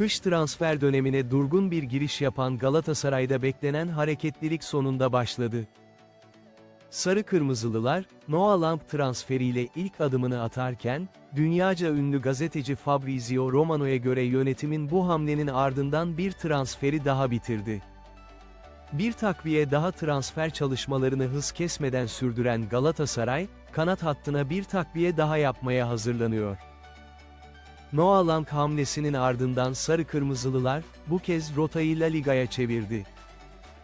Kış transfer dönemine durgun bir giriş yapan Galatasaray'da beklenen hareketlilik sonunda başladı. Sarı Kırmızılılar, Noah Lamp transferiyle ilk adımını atarken, dünyaca ünlü gazeteci Fabrizio Romano'ya göre yönetimin bu hamlenin ardından bir transferi daha bitirdi. Bir takviye daha transfer çalışmalarını hız kesmeden sürdüren Galatasaray, kanat hattına bir takviye daha yapmaya hazırlanıyor. Noah Lang hamlesinin ardından Sarı Kırmızılılar, bu kez rotayı La Liga'ya çevirdi.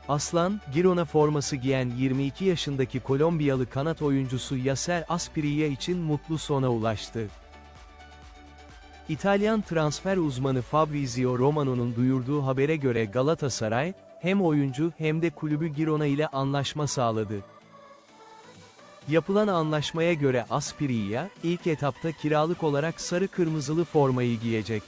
Aslan, Girona forması giyen 22 yaşındaki Kolombiyalı kanat oyuncusu Yaser Asprilla için mutlu sona ulaştı. İtalyan transfer uzmanı Fabrizio Romano'nun duyurduğu habere göre Galatasaray, hem oyuncu hem de kulübü Girona ile anlaşma sağladı. Yapılan anlaşmaya göre Asprilla, ilk etapta kiralık olarak sarı kırmızılı formayı giyecek.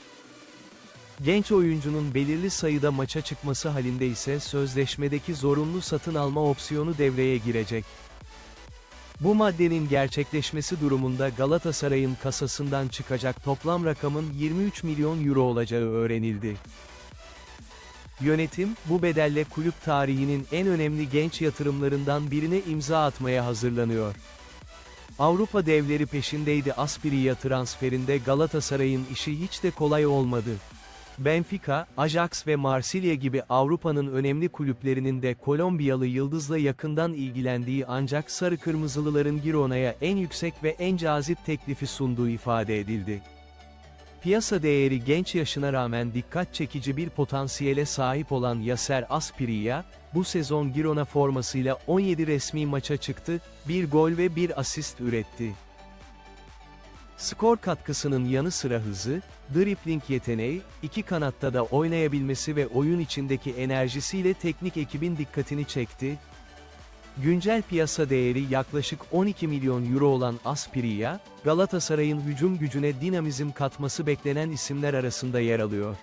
Genç oyuncunun belirli sayıda maça çıkması halinde ise sözleşmedeki zorunlu satın alma opsiyonu devreye girecek. Bu maddenin gerçekleşmesi durumunda Galatasaray'ın kasasından çıkacak toplam rakamın 23 milyon euro olacağı öğrenildi. Yönetim, bu bedelle kulüp tarihinin en önemli genç yatırımlarından birine imza atmaya hazırlanıyor. Avrupa devleri peşindeydi Asprilla transferinde Galatasaray'ın işi hiç de kolay olmadı. Benfica, Ajax ve Marsilya gibi Avrupa'nın önemli kulüplerinin de Kolombiyalı yıldızla yakından ilgilendiği ancak Sarı Kırmızılıların Girona'ya en yüksek ve en cazip teklifi sunduğu ifade edildi. Piyasa değeri genç yaşına rağmen dikkat çekici bir potansiyele sahip olan Yaser Asprilla, bu sezon Girona formasıyla 17 resmi maça çıktı, bir gol ve bir asist üretti. Skor katkısının yanı sıra hızı, dribbling yeteneği, iki kanatta da oynayabilmesi ve oyun içindeki enerjisiyle teknik ekibin dikkatini çekti. Güncel piyasa değeri yaklaşık 12 milyon euro olan Asprilla, Galatasaray'ın hücum gücüne dinamizm katması beklenen isimler arasında yer alıyor.